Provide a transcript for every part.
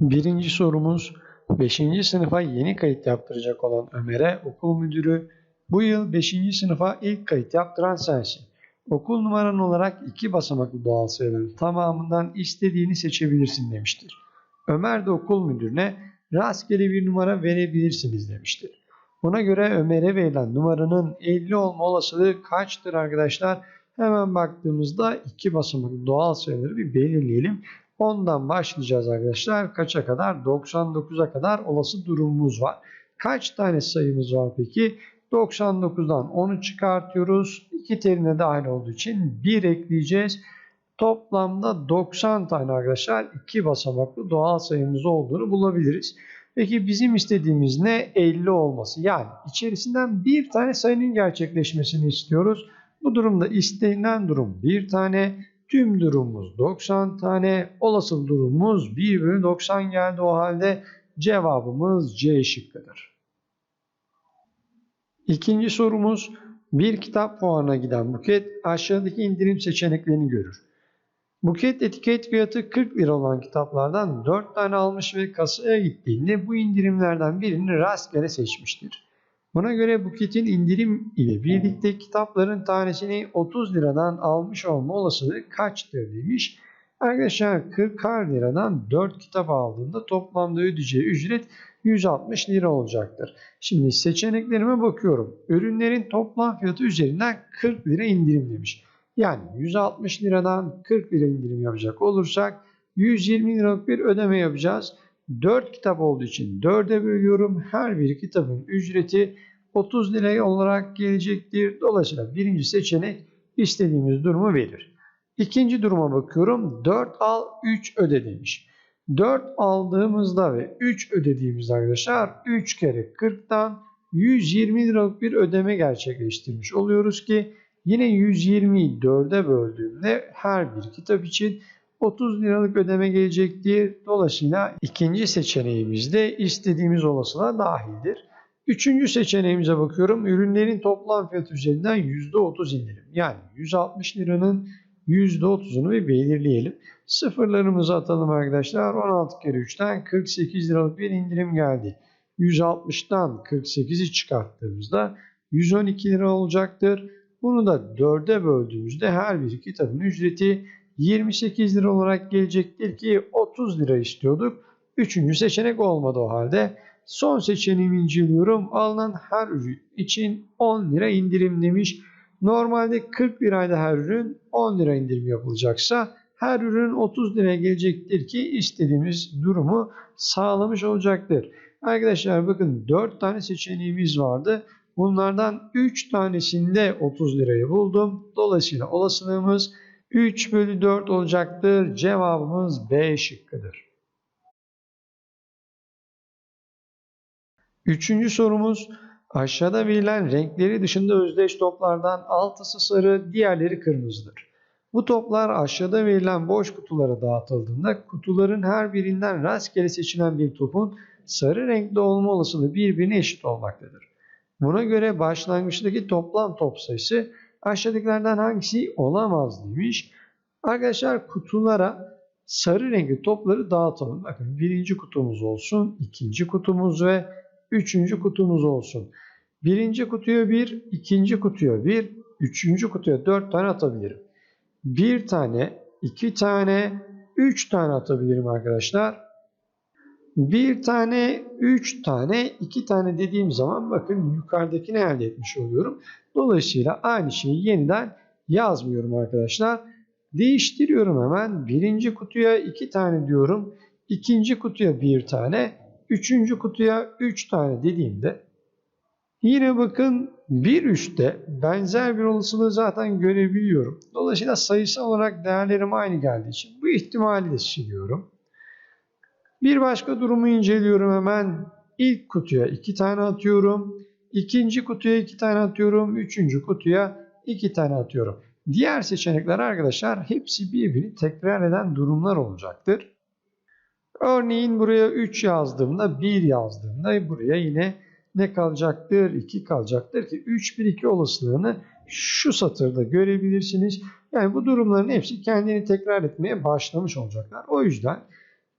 Birinci sorumuz 5. sınıfa yeni kayıt yaptıracak olan Ömer'e okul müdürü bu yıl 5. sınıfa ilk kayıt yaptıran sensin. Okul numaran olarak iki basamaklı doğal sayıların tamamından istediğini seçebilirsin demiştir. Ömer de okul müdürüne rastgele bir numara verebilirsiniz demiştir. Buna göre Ömer'e verilen numaranın 50 olma olasılığı kaçtır arkadaşlar? Hemen baktığımızda iki basamaklı doğal sayıları bir belirleyelim. Ondan başlayacağız arkadaşlar. Kaça kadar? 99'a kadar olası durumumuz var. Kaç tane sayımız var peki? 99'dan 10'u çıkartıyoruz. İki terine dahil olduğu için 1 ekleyeceğiz. Toplamda 90 tane arkadaşlar iki basamaklı doğal sayımız olduğunu bulabiliriz. Peki bizim istediğimiz ne? 50 olması. Yani içerisinden bir tane sayının gerçekleşmesini istiyoruz. Bu durumda istenilen durum bir tane. Tüm durumumuz 90 tane. Olası durumumuz 1 bölü 90 geldi. O halde cevabımız C şıkkıdır. İkinci sorumuz bir kitap fuarına giden Buket aşağıdaki indirim seçeneklerini görür. Buket etiket fiyatı 40 lira olan kitaplardan 4 tane almış ve kasaya gittiğinde bu indirimlerden birini rastgele seçmiştir. Buna göre Buket'in indirim ile birlikte kitapların tanesini 30 liradan almış olma olasılığı kaçtır demiş. Arkadaşlar 40 liradan 4 kitap aldığında toplamda ödeyeceği ücret 160 lira olacaktır. Şimdi seçeneklerime bakıyorum. Ürünlerin toplam fiyatı üzerinden 40 lira indirim demiş. Yani 160 liradan 40 lira indirim yapacak olursak 120 liralık bir ödeme yapacağız. 4 kitap olduğu için 4'e bölüyorum. Her bir kitabın ücreti 30 lira olarak gelecektir. Dolayısıyla birinci seçenek istediğimiz durumu verir. İkinci duruma bakıyorum. 4 al 3 öde demiş. 4 aldığımızda ve 3 ödediğimizde arkadaşlar 3 kere 40'tan 120 liralık bir ödeme gerçekleştirmiş oluyoruz ki yine 120'yi 4'e böldüğümde her bir kitap için 30 liralık ödeme gelecektir. Dolayısıyla ikinci seçeneğimiz de istediğimiz olasılığa dahildir. Üçüncü seçeneğimize bakıyorum. Ürünlerin toplam fiyatı üzerinden %30 indirim. Yani 160 liranın %30'unu bir belirleyelim. Sıfırlarımızı atalım arkadaşlar. 16 kere 3'ten 48 liralık bir indirim geldi. 160'tan 48'i çıkarttığımızda 112 lira olacaktır. Bunu da 4'e böldüğümüzde her bir kitabın ücreti 28 lira olarak gelecektir ki 30 lira istiyorduk. Üçüncü seçenek olmadı o halde. Son seçeneğimi inceliyorum. Alınan her ürün için 10 lira indirim demiş. Normalde 40 lirayla her ürün 10 lira indirim yapılacaksa her ürün 30 liraya gelecektir ki istediğimiz durumu sağlamış olacaktır. Arkadaşlar bakın 4 tane seçeneğimiz vardı. Bunlardan 3 tanesinde 30 lirayı buldum. Dolayısıyla olasılığımız 3 bölü 4 olacaktır. Cevabımız B şıkkıdır. Üçüncü sorumuz aşağıda verilen renkleri dışında özdeş toplardan altısı sarı, diğerleri kırmızıdır. Bu toplar aşağıda verilen boş kutulara dağıtıldığında kutuların her birinden rastgele seçilen bir topun sarı renkli olma olasılığı birbirine eşit olmaktadır. Buna göre başlangıçtaki toplam top sayısı aşağıdakilerden hangisi olamaz demiş. Arkadaşlar kutulara sarı renkli topları dağıtalım. Bakın birinci kutumuz olsun, ikinci kutumuz ve üçüncü kutumuz olsun. Birinci kutuya bir, ikinci kutuya bir, üçüncü kutuya dört tane atabilirim. Bir tane, iki tane, üç tane atabilirim arkadaşlar. Bir tane, üç tane, iki tane dediğim zaman bakın yukarıdakini elde etmiş oluyorum. Dolayısıyla aynı şeyi yeniden yazmıyorum arkadaşlar. Değiştiriyorum hemen. Birinci kutuya iki tane diyorum. İkinci kutuya bir tane. Üçüncü kutuya üç tane dediğimde yine bakın 1 3'te benzer bir olasılığı zaten görebiliyorum. Dolayısıyla sayısal olarak değerlerim aynı geldiği için bu ihtimali de siliyorum. Bir başka durumu inceliyorum hemen. İlk kutuya 2 tane atıyorum. İkinci kutuya 2 tane atıyorum. Üçüncü kutuya 2 tane atıyorum. Diğer seçenekler arkadaşlar hepsi birbirini tekrar eden durumlar olacaktır. Örneğin buraya 3 yazdığımda 1 yazdığımda buraya yine ne kalacaktır? 2 kalacaktır ki 3 1 2 olasılığını şu satırda görebilirsiniz. Yani bu durumların hepsi kendini tekrar etmeye başlamış olacaklar. O yüzden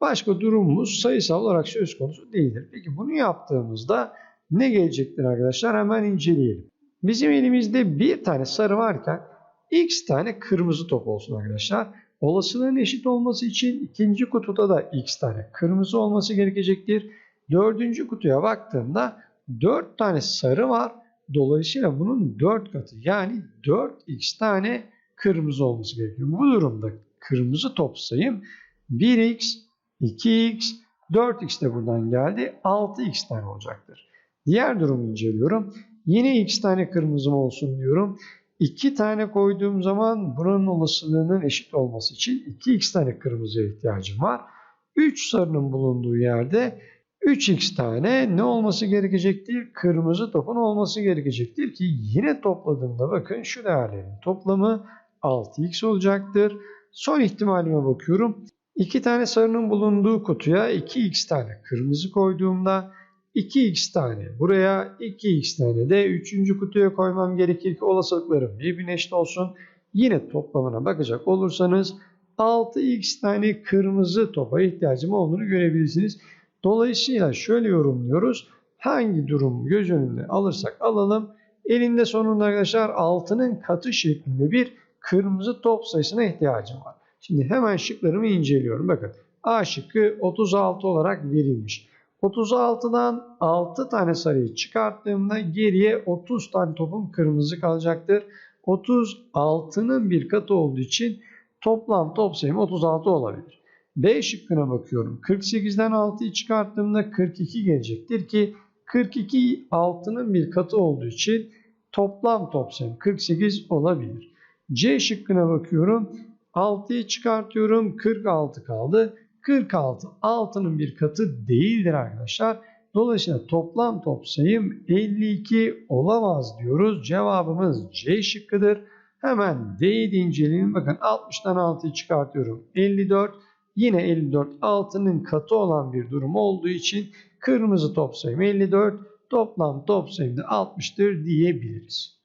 Başka durumumuz sayısal olarak söz konusu değildir. Peki bunu yaptığımızda ne gelecektir arkadaşlar? Hemen inceleyelim. Bizim elimizde bir tane sarı varken x tane kırmızı top olsun arkadaşlar. Olasılığın eşit olması için ikinci kutuda da x tane kırmızı olması gerekecektir. Dördüncü kutuya baktığımda 4 tane sarı var. Dolayısıyla bunun 4 katı yani 4x tane kırmızı olması gerekiyor. Bu durumda kırmızı top sayım 1x, 2x, 4x de buradan geldi. 6x tane olacaktır. Diğer durumu inceliyorum. Yine x tane kırmızım olsun diyorum. 2 tane koyduğum zaman buranın olasılığının eşit olması için 2x tane kırmızıya ihtiyacım var. 3 sarının bulunduğu yerde 3x tane ne olması gerekecektir? Kırmızı topun olması gerekecektir ki yine topladığımda bakın şu değerlerin toplamı 6x olacaktır. Son ihtimalime bakıyorum. 2 tane sarının bulunduğu kutuya 2x tane kırmızı koyduğumda 2x tane buraya 2x tane de 3. kutuya koymam gerekir ki olasılıklarım birbirine eşit olsun. Yine toplamına bakacak olursanız 6x tane kırmızı topa ihtiyacım olduğunu görebilirsiniz. Dolayısıyla şöyle yorumluyoruz. Hangi durum göz önünde alırsak alalım. Elinde sonunda arkadaşlar 6'nın katı şeklinde bir kırmızı top sayısına ihtiyacım var. Şimdi hemen şıklarımı inceliyorum. Bakın A şıkkı 36 olarak verilmiş. 36'dan 6 tane sayıyı çıkarttığımda geriye 30 tane topum kırmızı kalacaktır. 36'nın bir katı olduğu için toplam top sayım 36 olabilir. B şıkkına bakıyorum. 48'den 6'yı çıkarttığımda 42 gelecektir ki 42 6'nın bir katı olduğu için toplam top sayım 48 olabilir. C şıkkına bakıyorum. 6'yı çıkartıyorum. 46 kaldı. 46 6'nın bir katı değildir arkadaşlar. Dolayısıyla toplam top sayım 52 olamaz diyoruz. Cevabımız C şıkkıdır. Hemen D'yi de inceleyelim. Bakın 60'tan 6'yı çıkartıyorum. 54. Yine 54 6'nın katı olan bir durum olduğu için kırmızı top sayım 54. Toplam top sayım da 60'tır diyebiliriz.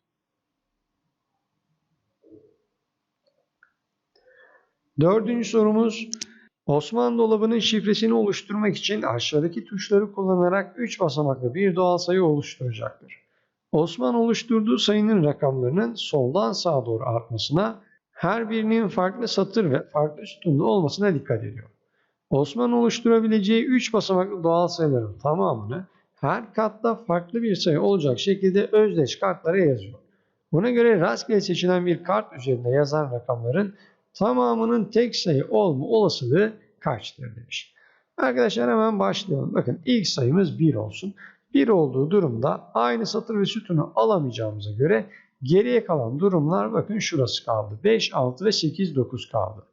Dördüncü sorumuz Osmanlı dolabının şifresini oluşturmak için aşağıdaki tuşları kullanarak 3 basamaklı bir doğal sayı oluşturacaktır. Osman oluşturduğu sayının rakamlarının soldan sağa doğru artmasına, her birinin farklı satır ve farklı sütunda olmasına dikkat ediyor. Osman oluşturabileceği 3 basamaklı doğal sayıların tamamını her katta farklı bir sayı olacak şekilde özdeş kartlara yazıyor. Buna göre rastgele seçilen bir kart üzerinde yazan rakamların tamamının tek sayı olma olasılığı kaçtır demiş. Arkadaşlar hemen başlayalım. Bakın ilk sayımız 1 olsun. 1 olduğu durumda aynı satır ve sütunu alamayacağımıza göre geriye kalan durumlar bakın şurası kaldı. 5, 6 ve 8, 9 kaldı.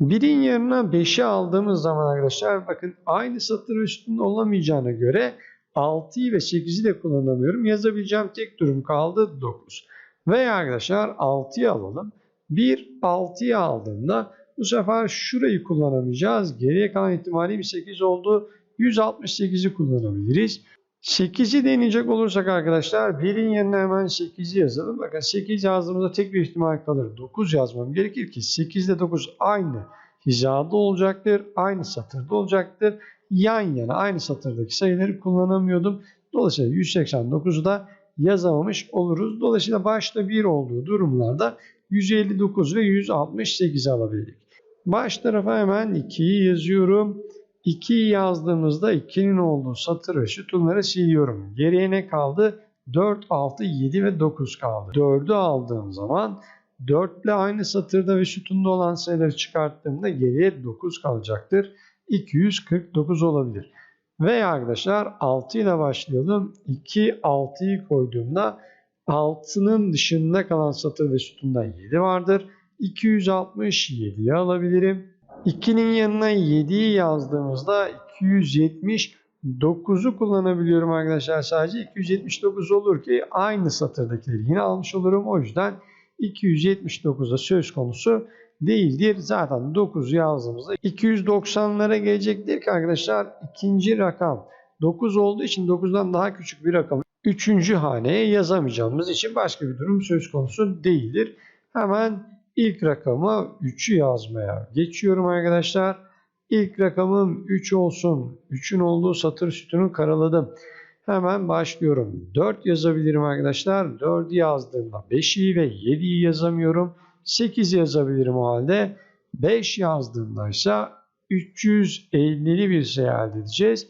1'in yanına 5'i aldığımız zaman arkadaşlar bakın aynı satır ve sütun olamayacağına göre 6'yı ve 8'i de kullanamıyorum. Yazabileceğim tek durum kaldı 9. Veya arkadaşlar 6'yı alalım. 1 6'yı aldığında bu sefer şurayı kullanamayacağız. Geriye kalan ihtimalim 8 oldu. 168'i kullanabiliriz. 8'i deneyecek olursak arkadaşlar 1'in yerine hemen 8'i yazalım. Bakın 8 yazdığımızda tek bir ihtimal kalır. 9 yazmam gerekir ki 8 ile 9 aynı hizada olacaktır. Aynı satırda olacaktır. Yan yana aynı satırdaki sayıları kullanamıyordum. Dolayısıyla 189'u da yazamamış oluruz. Dolayısıyla başta 1 olduğu durumlarda 159 ve 168 alabildik. Baş tarafa hemen 2'yi yazıyorum. 2'yi yazdığımızda 2'nin olduğu satır ve sütunları siliyorum. Geriye ne kaldı? 4, 6, 7 ve 9 kaldı. 4'ü aldığım zaman 4 ile aynı satırda ve sütunda olan sayıları çıkarttığımda geriye 9 kalacaktır. 249 olabilir. Veya arkadaşlar 6 ile başlayalım. 2, 6'yı koyduğumda 6'nın dışında kalan satır ve sütunda 7 vardır. 267'yi alabilirim. 2'nin yanına 7'yi yazdığımızda 279'u kullanabiliyorum arkadaşlar. Sadece 279 olur ki aynı satırdakileri yine almış olurum. O yüzden 279'da söz konusu değildir. Zaten 9 yazdığımızda 290'lara gelecektir ki arkadaşlar ikinci rakam 9 olduğu için 9'dan daha küçük bir rakam üçüncü haneye yazamayacağımız için başka bir durum söz konusu değildir. Hemen ilk rakamı 3'ü yazmaya geçiyorum arkadaşlar. İlk rakamım 3 olsun. 3'ün olduğu satır sütunu karaladım. Hemen başlıyorum. 4 yazabilirim arkadaşlar. 4'ü yazdığımda 5'i ve 7'yi yazamıyorum. 8 yazabilirim o halde. 5 yazdığımda ise 350'li bir elde edeceğiz.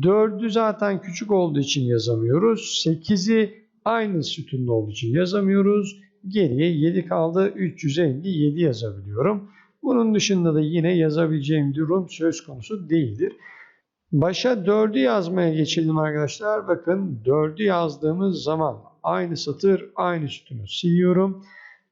4'ü zaten küçük olduğu için yazamıyoruz. 8'i aynı sütunda olduğu için yazamıyoruz. Geriye 7 kaldı. 357 yazabiliyorum. Bunun dışında da yine yazabileceğim durum söz konusu değildir. Başa 4'ü yazmaya geçelim arkadaşlar. Bakın 4'ü yazdığımız zaman aynı satır aynı sütunu siliyorum.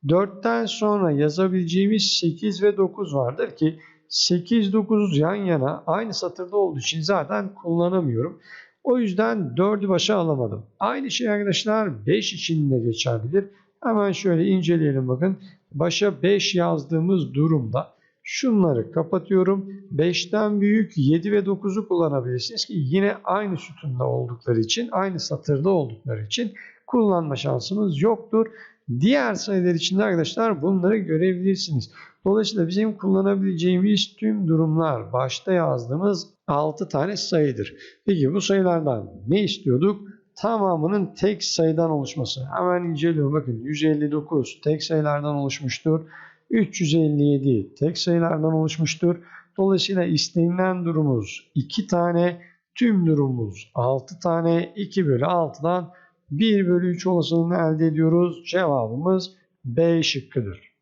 4'ten sonra yazabileceğimiz 8 ve 9 vardır ki 8 9 yan yana aynı satırda olduğu için zaten kullanamıyorum. O yüzden 4'ü başa alamadım. Aynı şey arkadaşlar 5 için de geçerlidir. Hemen şöyle inceleyelim bakın. Başa 5 yazdığımız durumda şunları kapatıyorum. 5'ten büyük 7 ve 9'u kullanabilirsiniz ki yine aynı sütunda oldukları için, aynı satırda oldukları için kullanma şansımız yoktur. Diğer sayılar için de arkadaşlar bunları görebilirsiniz. Dolayısıyla bizim kullanabileceğimiz tüm durumlar başta yazdığımız 6 tane sayıdır. Peki bu sayılardan ne istiyorduk? Tamamının tek sayıdan oluşması. Hemen inceliyorum. Bakın 159 tek sayılardan oluşmuştur. 357 tek sayılardan oluşmuştur. Dolayısıyla istenilen durumumuz 2 tane, tüm durumumuz 6 tane, 2 bölü 6'dan 1 bölü 3 olasılığını elde ediyoruz. Cevabımız B şıkkıdır.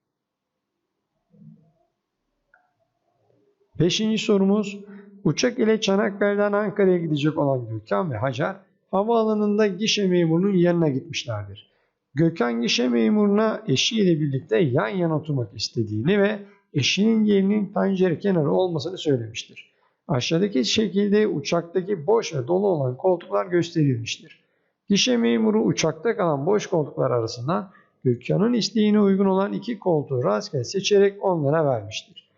Beşinci sorumuz uçak ile Çanakkale'den Ankara'ya gidecek olan Gökhan ve Hacer havaalanında gişe memurunun yanına gitmişlerdir. Gökhan gişe memuruna eşiyle birlikte yan yana oturmak istediğini ve eşinin yerinin pencere kenarı olmasını söylemiştir. Aşağıdaki şekilde uçaktaki boş ve dolu olan koltuklar gösterilmiştir. Gişe memuru uçakta kalan boş koltuklar arasından Gökhan'ın isteğine uygun olan iki koltuğu rastgele seçerek onlara vermiştir.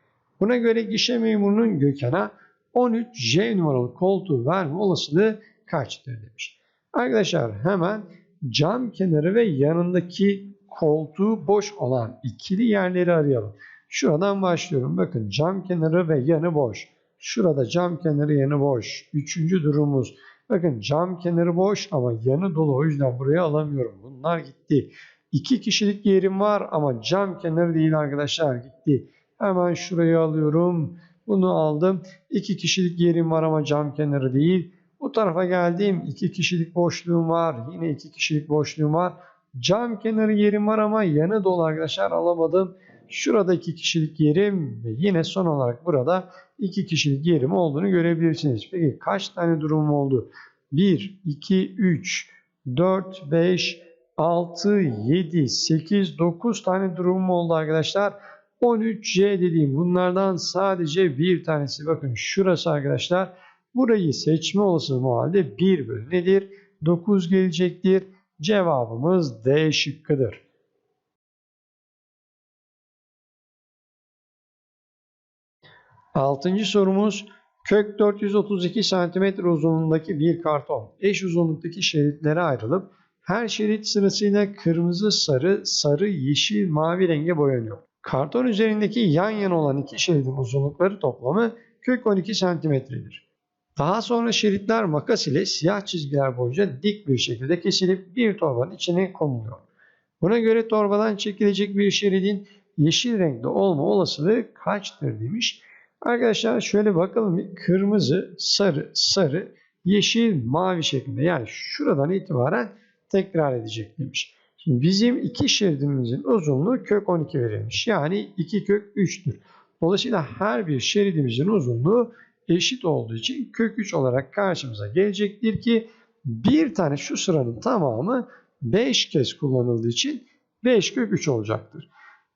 Buna göre gişe memurunun Gökhan'a 13J numaralı koltuğu verme olasılığı kaçtır demiş. Arkadaşlar hemen cam kenarı ve yanındaki koltuğu boş olan ikili yerleri arayalım. Şuradan başlıyorum. Bakın cam kenarı ve yanı boş. Şurada cam kenarı yanı boş. Üçüncü durumumuz. Bakın cam kenarı boş ama yanı dolu. O yüzden buraya alamıyorum. Bunlar gitti. İki kişilik yerim var ama cam kenarı değil arkadaşlar gitti. Hemen şurayı alıyorum. Bunu aldım. İki kişilik yerim var ama cam kenarı değil. Bu tarafa geldim. iki kişilik boşluğum var. Yine iki kişilik boşluğum var. Cam kenarı yerim var ama yanı dolu arkadaşlar alamadım. Şurada iki kişilik yerim ve yine son olarak burada iki kişilik yerim olduğunu görebilirsiniz. Peki kaç tane durumum oldu? 1, 2, 3, 4, 5, 6, 7, 8, 9 tane durumum oldu arkadaşlar. 13C dediğim bunlardan sadece bir tanesi. Bakın şurası arkadaşlar. Burayı seçme olasılığı o halde 1 bölü nedir? 9 gelecektir. Cevabımız D şıkkıdır. Altıncı sorumuz kök 432 cm uzunluğundaki bir karton eş uzunluktaki şeritlere ayrılıp her şerit sırasıyla kırmızı, sarı, sarı, yeşil, mavi renge boyanıyor. Karton üzerindeki yan yana olan iki şeridin uzunlukları toplamı kök 12 cm'dir. Daha sonra şeritler makas ile siyah çizgiler boyunca dik bir şekilde kesilip bir torbanın içine konuluyor. Buna göre torbadan çekilecek bir şeridin yeşil renkte olma olasılığı kaçtır demiş. Arkadaşlar şöyle bakalım kırmızı, sarı, sarı, yeşil, mavi şeklinde yani şuradan itibaren tekrar edecek demiş. Şimdi bizim iki şeridimizin uzunluğu kök 12 verilmiş. Yani 2 kök 3'tür. Dolayısıyla her bir şeridimizin uzunluğu eşit olduğu için kök 3 olarak karşımıza gelecektir ki bir tane şu sıranın tamamı 5 kez kullanıldığı için 5 kök 3 olacaktır.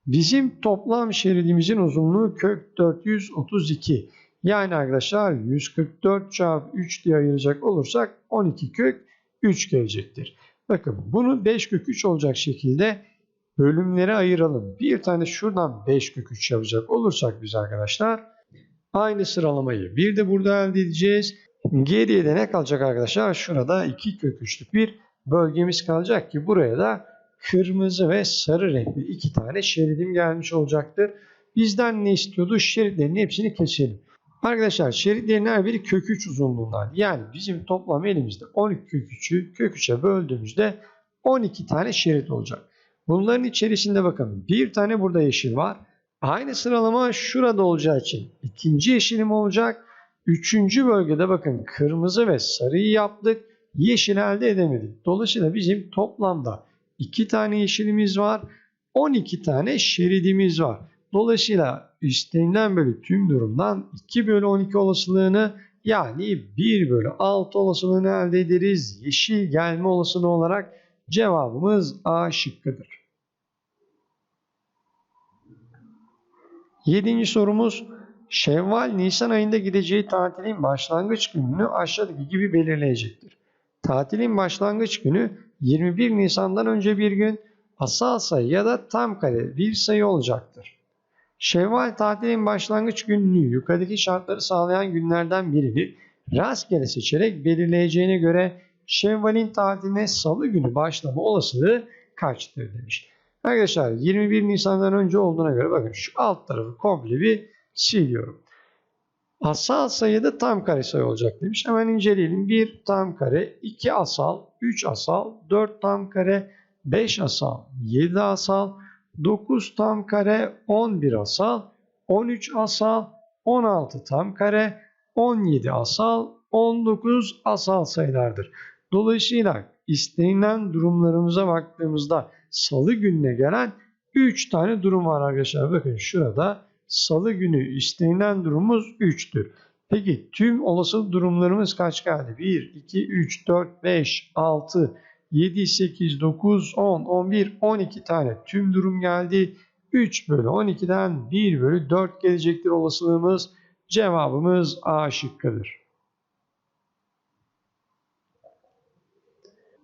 Bizim toplam şeridimizin uzunluğu kök 432. Yani arkadaşlar 144 çarpı 3 diye ayıracak olursak 12 kök 3 gelecektir. Bakın bunu 5 kök 3 olacak şekilde bölümlere ayıralım. Bir tane şuradan 5 kök 3 yapacak olursak biz arkadaşlar aynı sıralamayı bir de burada elde edeceğiz. Geriye de ne kalacak arkadaşlar? Şurada 2 kök 3'lük bir bölgemiz kalacak ki buraya da kırmızı ve sarı renkli iki tane şeridim gelmiş olacaktır. Bizden ne istiyordu? Şeritlerin hepsini keselim. Arkadaşlar şeritlerin her biri kök 3 uzunluğundaydı. Yani bizim toplam elimizde 12 kök 3'ü kök 3'e böldüğümüzde 12 tane şerit olacak. Bunların içerisinde bakın bir tane burada yeşil var. Aynı sıralama şurada olacağı için ikinci yeşilim olacak. Üçüncü bölgede bakın kırmızı ve sarıyı yaptık. Yeşil elde edemedik. Dolayısıyla bizim toplamda 2 tane yeşilimiz var. 12 tane şeridimiz var. Dolayısıyla istenilen bölü tüm durumdan 2 bölü 12 olasılığını yani 1 bölü 6 olasılığını elde ederiz. Yeşil gelme olasılığı olarak cevabımız A şıkkıdır. Yedinci sorumuz Şevval Nisan ayında gideceği tatilin başlangıç gününü aşağıdaki gibi belirleyecektir. Tatilin başlangıç günü 21 Nisan'dan önce bir gün asal sayı ya da tam kare bir sayı olacaktır. Şevval tatilin başlangıç gününü yukarıdaki şartları sağlayan günlerden birini rastgele seçerek belirleyeceğine göre Şevval'in tatiline salı günü başlama olasılığı kaçtır demiş. Arkadaşlar 21 Nisan'dan önce olduğuna göre bakın şu alt tarafı komple bir siliyorum. Asal sayıda tam kare sayı olacak demiş. Hemen inceleyelim. 1 tam kare, 2 asal, 3 asal, 4 tam kare, 5 asal, 7 asal, 9 tam kare, 11 asal, 13 asal, 16 tam kare, 17 asal, 19 asal sayılardır. Dolayısıyla istenilen durumlarımıza baktığımızda salı gününe gelen 3 tane durum var arkadaşlar. Bakın şurada salı günü istenilen durumumuz 3'tür. Peki tüm olası durumlarımız kaç geldi? 1, 2, 3, 4, 5, 6, 7, 8, 9, 10, 11, 12 tane tüm durum geldi. 3 bölü 12'den 1 bölü 4 gelecektir olasılığımız. Cevabımız A şıkkıdır.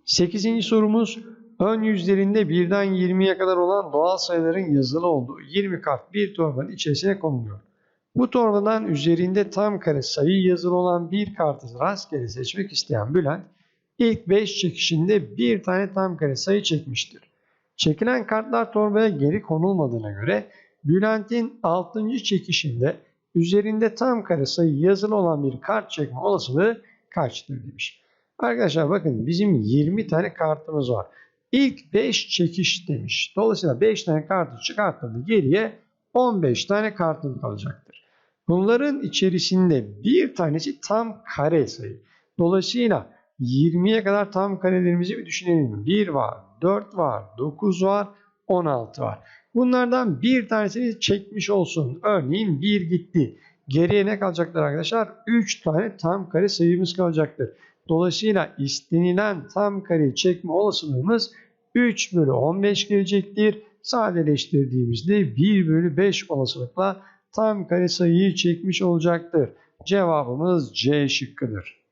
8. sorumuz ön yüzlerinde birden 20'ye kadar olan doğal sayıların yazılı olduğu 20 kart bir torbanın içerisine konuluyor. Bu torbadan üzerinde tam kare sayı yazılı olan bir kartı rastgele seçmek isteyen Bülent ilk 5 çekişinde bir tane tam kare sayı çekmiştir. Çekilen kartlar torbaya geri konulmadığına göre Bülent'in 6. çekişinde üzerinde tam kare sayı yazılı olan bir kart çekme olasılığı kaçtır demiş. Arkadaşlar bakın bizim 20 tane kartımız var. İlk 5 çekiş demiş. Dolayısıyla 5 tane kartı çıkarttığında geriye 15 tane kartım kalacaktır. Bunların içerisinde bir tanesi tam kare sayı. Dolayısıyla 20'ye kadar tam karelerimizi bir düşünelim. 1 var, 4 var, 9 var, 16 var. Bunlardan bir tanesini çekmiş olsun. Örneğin 1 gitti. Geriye ne kalacaktır arkadaşlar? 3 tane tam kare sayımız kalacaktır. Dolayısıyla istenilen tam kareyi çekme olasılığımız 3 bölü 15 gelecektir. Sadeleştirdiğimizde 1 bölü 5 olasılıkla tam kare sayıyı çekmiş olacaktır. Cevabımız C şıkkıdır.